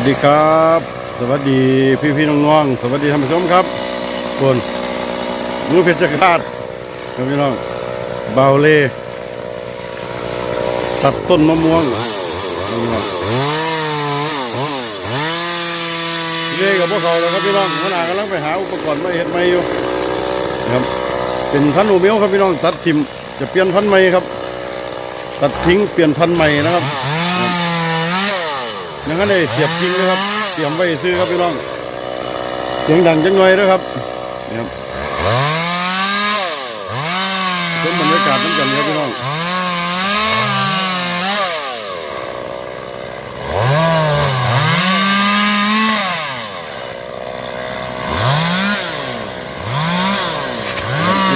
วัสดีครับ สวัสดีพี่พี่น้องๆสวัสดีท่านผู้ชมครับคนมือเพชรฆาตครับพี่น้องเบาเล่ตัดต้นมะม่วงครับพี่น้องเล่กับพวกเขาแล้วครับพี่น้องขณะกำลังไปหาอุปกรณ์มาเห็ดใหม่อยู่นะครับเป็นพันธุ์อูเมียวครับพี่น้องตัดทิมจะเปลี่ยนพันธุ์ใหม่ครับ ตัดทิ้งเปลี่ยนพันธุ์ใหม่นะครับ ยังงั้นเลยเสียบจริงเลยครับเตรียมไว้ซื้อครับพี่น้อง เสียงดังจังหน่อยนะครับนี่ครับชมบรรยากาศน้ำกันครับพี่น้อง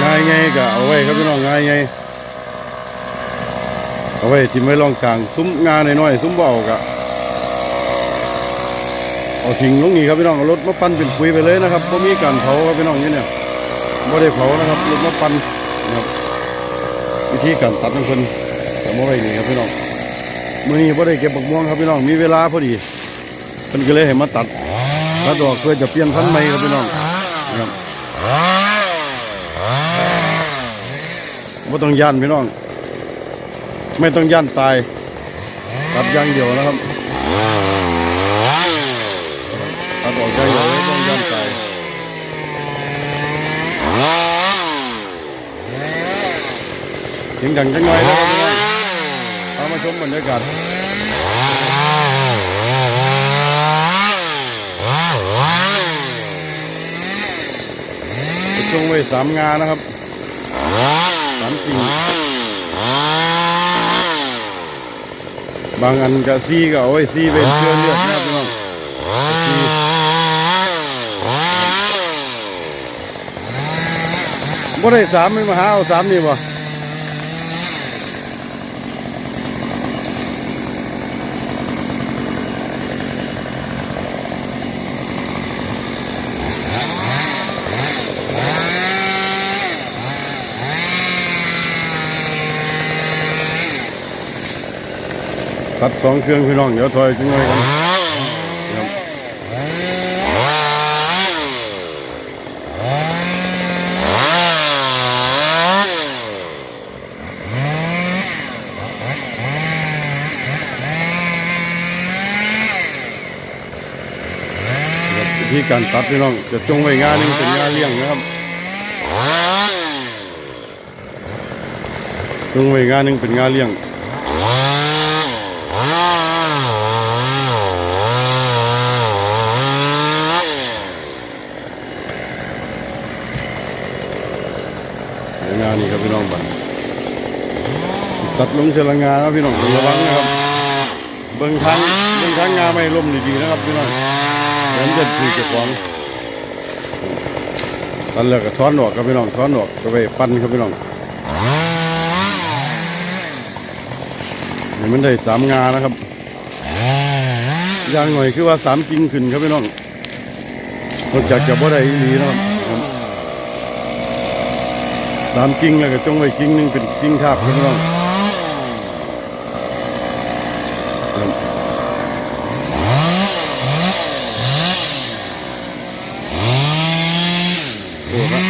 ง่ายไงก็เอาไว้ครับพี่น้องง่ายไงเอาไว้ทิมไว้รองกลางซุ้มงานน้อยๆซุ้มเบากะ เอาทิ้งลงนี่ครับพี่น้องเอารถมาปั่นเป็นปุ๋ยไปเลยนะครับบ่มีการเผาครับพี่น้องนี่เนี่ยบ่ได้เผานะครับรถมาปั่นนะครับวิธีการตัดของเพิ่นแต่บ่ไว้นี่ครับพี่น้องมื้อนี้บ่ได้เก็บบักม่วงครับพี่น้องมีเวลาพอดีเพิ่นก็เลยให้มาตัดตัดดอกเพื่อจะเปลี่ยนพันธุ์ใหม่ครับพี่น้องนะครับบ่ต้องย่านพี่น้อง ไม่ต้องย่านตายตัดอย่างเดียวนะครับ ออกได้เลยต้องย่านใจเสียงดังจังหน่อยนะครับพี่น้องเอามาชมบรรยากาศจะจงไว้สามงานนะครับสามกิ่งบางอันก็ซีก็เอาไว้ซีเป็นเชื้อเลือดนะครับพี่น้อง บ่ได้สามไม่มาหาเอาสามนี่บ่ตัดสองเครื่องพี่น้องเดี๋ยวถอยจังเลยกัน วิธีการตัดพี่น้องจะจงไว้งานหนึงเป็นงานเลี้ยงนะครับจงไว้งานหนึงเป็นงานเลี้ยงงานนี้ครับพี่น้องบันตัดลงเชลงานครับพี่น้องระวังนะครับเบิ่งทางเบิ่งทางงาไม่ล่มดีๆนะครับพี่น้อง เดี๋ยวมันจะถูกเจะของตัดแล้วก็ท้อนออกครับพี่น้องท้อนออกก็ไปปั้นครับพี่น้องนี่มันได้สามงานะครับอย่างหน่อยคือว่าสามกิ่งขึ้นครับพี่น้องนอกจากจะบ่ได้อีหลีนะครับสามกิ่งแล้วก็จงไว้กิ่งหนึ่งเป็นกิ่งทากครับพี่น้องครับโอ้ครับ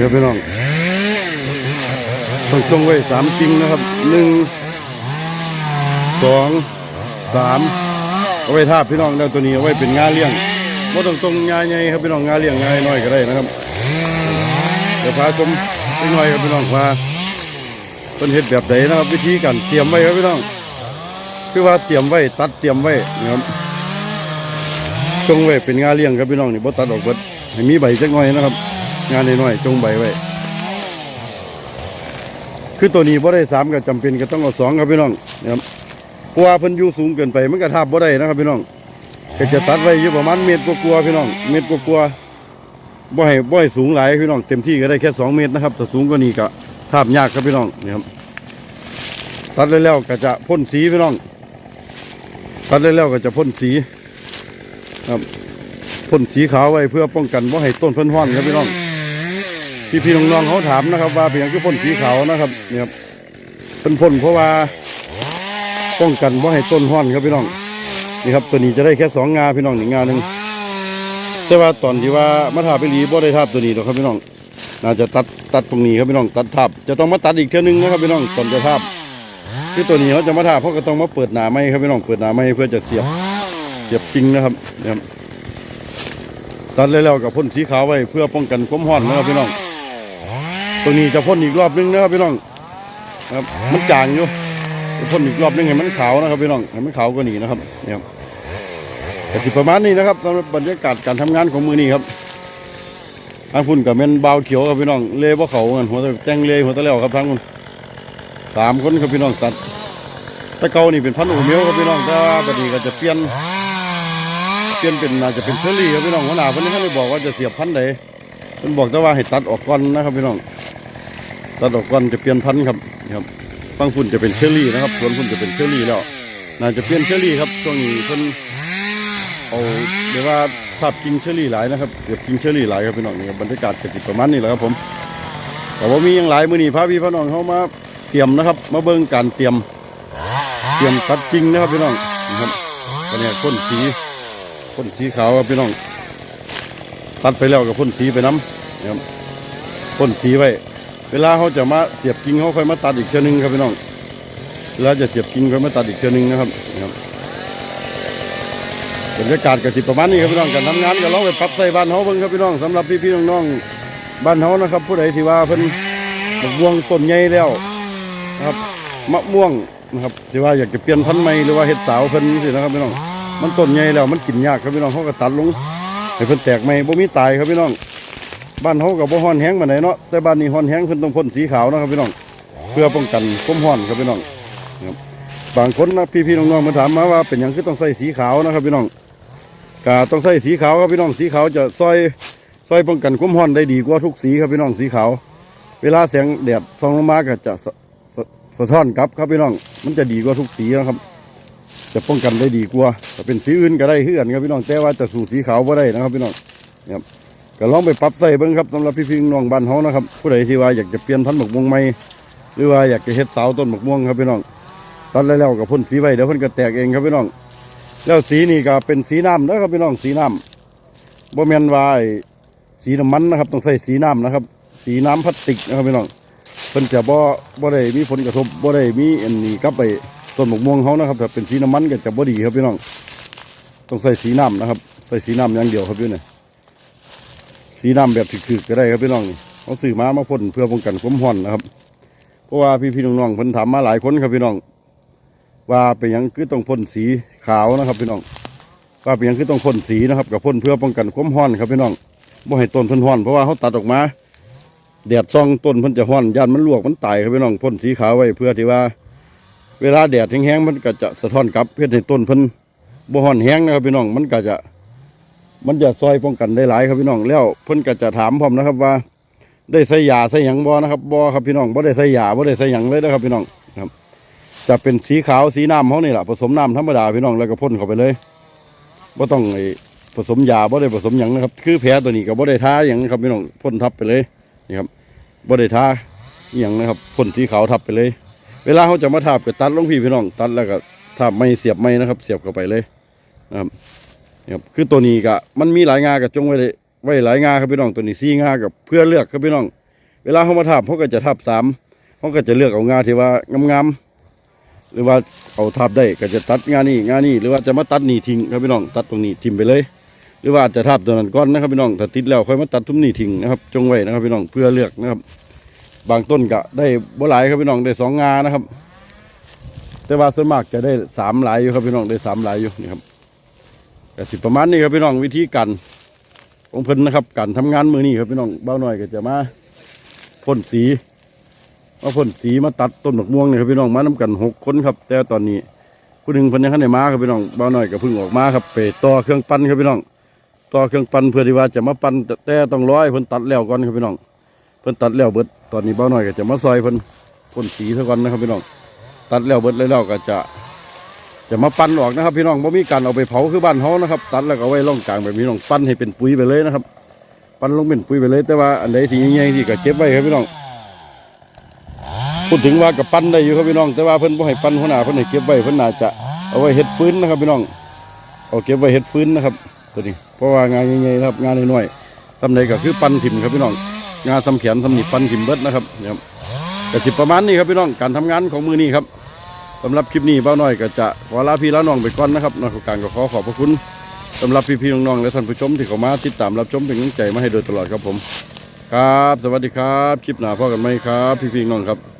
นี่ครับพี่น้องต้องจงไว้สามกิ่งนะครับหนึ่งสองสามเอาไว้ทาบพี่น้องแล้วตัวนี้เอาไว้เป็นงาเลี้ยงว่าต้องตรงงานใหญ่ครับพี่น้องงานเลี้ยงงานน้อยก็ได้นะครับเดี๋ยวพาชมนิดหน่อยครับพี่น้องว่าเป็นเห็ดแบบไหนนะครับ วิธีการเตรียมไว้ครับพี่น้อง คือว่าเตรียมไว้ตัดเตรียมไว้นะครับจงไว้เป็นงานเลี้ยงครับพี่น้องนี่บ่ตัดออกเบิดให้มีใบจักหน่อยนะครับ งานน้อยๆจงใบไว้ คือตัวนี้บ่ได้สามก็จำเป็นก็ต้องเอาสองครับพี่น้องนะครับเพราะว่าเพิ่นอยู่สูงเกินไปมันก็ทับบ่ได้นะครับพี่น้องก็จะตัดไว้อยู่ประมาณเมตรกว่าๆพี่น้อง เมตรกว่าๆบ่ให้บ่ให้สูงหลายพี่น้องเต็มที่ก็ได้แค่สองเมตรนะครับแต่สูงกว่านี้ก็ทาบยากครับพี่น้องนี่ครับตัดแล้วๆก็จะพ่นสีพี่น้อง ตัดแล้วๆก็จะพ่นสีครับพ่นสีขาวไว้เพื่อป้องกันบ่าให้ต้นเพิ่นห้อนครับพี่น้อง พี่พี่ๆน้องๆเขาถามนะครับว่าเป็นหยังคือพ่นสีขาวนะครับเนี่ยครับเป็นพ่นเพราะว่าป้องกันว่าให้ต้นห้อนครับพี่น้องนี่ครับตัวนี้จะได้แค่สองงาพี่น้องหนึ่งงาหนึ่งแต่ว่าตอนที่ว่ามาทาไปรีบ่ได้ทาบตัวนี้หรอกครับพี่น้องน่าจะตัดตัดตรงนี้ครับพี่น้องตัดทับจะต้องมาตัดอีกเท่านึงนะครับพี่น้องตอนจะทับคือตัวนี้เขาจะมาทาเพราะก็ต้องมาเปิดหนาไม้ครับพี่น้องเปิดหนาไม้เพื่อจะเสียบเสียบจริงนะครับเนะครับตัดแล้วกับพ่นสีขาวไว้เพื่อป้องกันความร้อนนะครับพี่น้อง ตรงนี้จะพ่นอีกรอบนึงนะครับพี่น้องครับมันจางอยู่จะพ่นอีกรอบนึงให้มันขาวนะครับพี่น้องให้มันขาวกว่านี้นะครับเนี่ยครับแต่สิประมาณนี้นะครับสำหรับบรรยากาศการทำงานของมือนี้ครับทางพุ่นกับเมนเบาเขียวครับพี่น้องเล่บ่เขากันหัวตะแจ้งเล่หัวตะแล้วครับทางพุ่นสามคนครับพี่น้องตัดตะเกานี่เป็นพันธุ์โอเมียวครับพี่น้องแต่ว่าบัดนี้ก็จะเปลี่ยนเปลี่ยนเป็นน่าจจะเป็นเชอรี่ครับพี่น้องหัวหน้าเพิ่นท่านได้บอกว่าจะเสียบพันธุ์ใดเพิ่นบอกแต่ว่าให้ตัดออกก่อนนะครับพี่น้อง ตัดออกก่อนจะเปลี่ยนพันธุ์ครับนี่ครับฟังพุ่นจะเป็นเชอรี่นะครับส่วนพุ่นจะเป็นเชอรี่แล้วน่าจะเปลี่ยนเชอรี่ครับช่วงนี้เพิ่นเอาเรียกว่าภาพจริงเชอรี่หลายนะครับเกือบจริงเชอรี่หลายครับพี่น้องนี่บรรยากาศจะติประมาณนี้แหละครับผม แต่ว่ามีอย่างหลายมื้อนี้พาพี่พี่น้องเขามาเตรียมนะครับ มาเบิ่งการเตรียม เตรียมตัดจริงนะครับพี่น้องนะครับอันนี้พ่นสีพ่นสีขาวครับพี่น้อง ตัดไปแล้วกับพ่นสีไปน้ำนะครับพ่นสีไว้ เวลาเขาจะมาเสียบกิ่งเขาค่อยมาตัดอีกเทื่อนึงครับพี่น้องเวลาจะเสียบกิ่งค่อยมาตัดอีกเทื่อนึงนะครับนะครับบรรยากาศกับสิประมาณนี้ครับพี่น้องการทำงานก็ลองไปปรับใส่บ้านเขาเพิ่งครับพี่น้องสำหรับพี่พี่ๆน้องๆบ้านเขานะครับ ผู้ใดที่ว่าเพิ่นมะม่วงต้นใหญ่แล้วนะครับมะม่วงนะครับที่ว่าอยากจะเปลี่ยนพันธุ์ใหม่หรือว่าเห็ดสาวเพิ่นสินะครับพี่น้องมันต้นใหญ่แล้วมันกินยากครับพี่น้องเขาก็ตัดลงให้เพิ่นแตกใหม่บ่มีตายครับพี่น้อง บ้านเขาก็บ่ฮ้อนแห้งปานใดเนาะแต่บ้านนี้ฮ้อนแห้งเพิ่นต้องพ่นสีขาวนะครับพี่น้องเพื่อป้องกันความร้อนครับพี่น้องครับบางคนนะพี่ๆน้องๆมาถามมาว่าเป็นหยังคือต้องใส่สีขาวนะครับพี่น้องก็ต้องใส่สีขาวครับพี่น้องสีขาวจะซอยซอยป้องกันความร้อนได้ดีกว่าทุกสีครับพี่น้องสีขาว เวลาแสงแดดส่องลงมาก็จะสะสสะท้อนกลับครับพี่น้อง มันจะดีกว่าทุกสีนะครับ จะป้องกันได้ดีกว่าถ้าเป็นสีอื่นก็ได้เฮือนครับพี่น้องแต่ว่าจะสู่สีขาวบ่ได้นะครับพี่น้องครับ ก็ลองไปปรับใส่เบิ่งครับสำหรับพี่พี่น้องบ้านเฮานะครับผู้ใดที่ว่าอยากจะเปลี่ยนพันธุ์หมกม่วงใหม่หรือว่าอยากจะเฮ็ดเสาต้นหมกม่วงครับพี่น้องตัดแล้วๆกับพ่นสีไว้เดี๋ยวพ่นก็แตกเองครับพี่น้อง แล้วสีนี่ก็เป็นสีน้ำนะครับพี่น้องสีน้ำบ่แมนวาไอ้สีน้ำมันนะครับ ต้องใส่สีน้ำนะครับ สีน้ำพลาสติกนะครับพี่น้องเพิ่นจะบ่บ่ได้มีผลกระทบบ่ได้มีอันนี้กับไปต้นหมกม่วงเขานะครับถ้าเป็นสีน้ำมันก็จะบ่ดีครับพี่น้อง ต้องใส่สีน้ำนะครับ ใส่สีน้ำอย่างเดียวครับพี่เนี่ย สีน้ำแบบถึกๆก็ได้ครับพี่น้องนี่เขาซื้อมามาพ่นเพื่อป้องกันความร้อนนะครับ เพราะว่าพี่ๆน้องๆเพิ่นถามมาหลายคนครับพี่น้อง ว่าเป็นยังคือต้องพ่นสีขาวนะครับ พี่น้องว่าเป็นยังคือต้องพ่นสีนะครับกับพ่นเพื่อป้องกันความร้อนครับพี่น้องบ่ให้ต้นเพิ่นร้อนเพราะว่าเขาตัดออกมาแดดซ่องต้นเพิ่นจะร้อนย่านมันลวกมันตายครับพี่น้องพ่นสีขาวไว้เพื่อที่ว่า เวลาแดดแห้งๆมันก็จะสะท้อนกลับเพื่อให้ต้นเพิ่นบ่ฮ้อนแห้งนะครับพี่น้องมันก็จะ มันจะซอยป้องกันได้หลายครับพี่น้องแล้วเพิ่นก็จะถามผมนะครับว่า ได้ใส่ยาใส่หยังบ่นะครับบ่ครับพี่น้องบ่ได้ใส่ยาบ่ได้ใส่หยังเลยนะครับพี่น้องครับ จะเป็นสีขาวสีน้ำเขานี่แหละผสมน้ำธรรมดาพี่น้องแล้วก็พ่นเข้าไปเลยบ่ต้องไอ้ผสมยาบ่ได้ผสมหยังนะครับ คือแผลตัวนี้ก็บ่ได้ทาหยังครับพี่น้องพ่นทับไปเลยนี่ครับบ่ได้ทาหยังนะครับพ่นสีขาวทับไปเลย เวลาเขาจะมาทาบก็ตัดลงพี่พี่น้อง ตัดแล้วก็ทาบไม่เสียบไม่นะครับ เสียบเข้าไปเลยนะครับ ครับคือตัวนี้ก็มันมีหลายงากับจงไว้เลยไว้หลายงาครับพี่น้องตัวนี้สี่งากับเพื่อเลือกครับพี่น้อง เวลาเขามาทาบเขาก็จะทับสามเขาก็จะเลือกเอางาที่ว่างามๆหรือว่าเอาทับได้ก็จะตัดงานี่งานี่หรือว่าจะมาตัดนี่ทิ้งครับพี่น้องตัดตรงนี้ทิ้งไปเลย หรือว่าจะทับตัวนั้นก้อนนะครับพี่น้องถ้าติดแล้วค่อยมาตัดทุ่มนี่ทิ้งนะครับจงไว้นะครับพี่น้องเพื่อเลือกนะครับ บางต้นก็ได้บ่หลายครับพี่น้องได้สองงานะครับ แต่ว่าส่วนมากจะได้สามหลายอยู่ครับพี่น้องได้สามหลายอยู่นี่ครับ ก็สิประมาณนี้ครับพี่น้องวิธีการของเพิ่นนะครับการทำงานมือนี้ครับพี่น้องเบ้าหน่อยก็จะมาพ่นสีมาพ่นสีมาตัดต้นดอกม่วงนี่ครับพี่น้องมานํกันหกคนครับ แต่ตอนนี้ผู้หนึ่งเพิ่นยังทันได้มาครับพี่น้องเบ้าหน่อยก็เพิ่งออกมาครับไปต่อเครื่องปั้นครับพี่น้องต่อเครื่องปั้นเพื่อที่ว่าจะมาปั้นแต่ต้องร้อยเพิ่นตัดแล้วก่อนครับพี่น้องเพิ่นตัดแล้วเบิดตอนนี้เบ้าหน่อยก็จะมาซอยเพิ่นพ่นสีซะก่อนนะครับพี่น้องตัดแล้วเบิดแล้วก็จะ จะมาปั้นออกนะครับ พี่น้องบ่มีการเอาไปเผาคือบ้านเฮานะครับตัดแล้วก็ไว้ร่องกลางแบบนี้น้องปั้นให้เป็นปุ๋ยไปเลยนะครับ ปั้นลงเป็นปุ๋ยไปเลย แต่ว่าอันใดที่ใหญ่ๆที่ก็เก็บไว้ครับพี่น้องพูดถึงว่ากับปั้นได้อยู่ครับพี่น้อง แต่ว่าเพิ่นบ่ให้ปั้นหัวหน้าเพิ่นให้เก็บไว้เพิ่นน่าจะเอาไว้เฮ็ดฟื้นนะครับพี่น้องเอาเก็บไว้เฮ็ดฟื้นนะครับ ตัวนี้ เพราะว่างานใหญ่ๆนะครับงานน้อยๆทำใดก็คือปั้นถิ่มครับพี่น้องงานทำแขนทำหนีปั้นถิ่มเบิดนะครับนะครับก็สิประมาณนี้ครับพี่น้องการทำงานของมือนี้ครับ สำหรับคลิปนี้เบ้าน้อยก็จะขอลาพี่ลาน้องไปก่อนนะครับนอกจากการก็ขอขอบพระคุณสำหรับพี่ๆน้องๆและท่านผู้ชมที่เข้ามาติดตามรับชมเป็นกำลังใจมาให้โดยตลอดครับผม ครับ สวัสดีครับ คลิปหน้าพ่อกันไหมครับ พี่ๆน้องครับ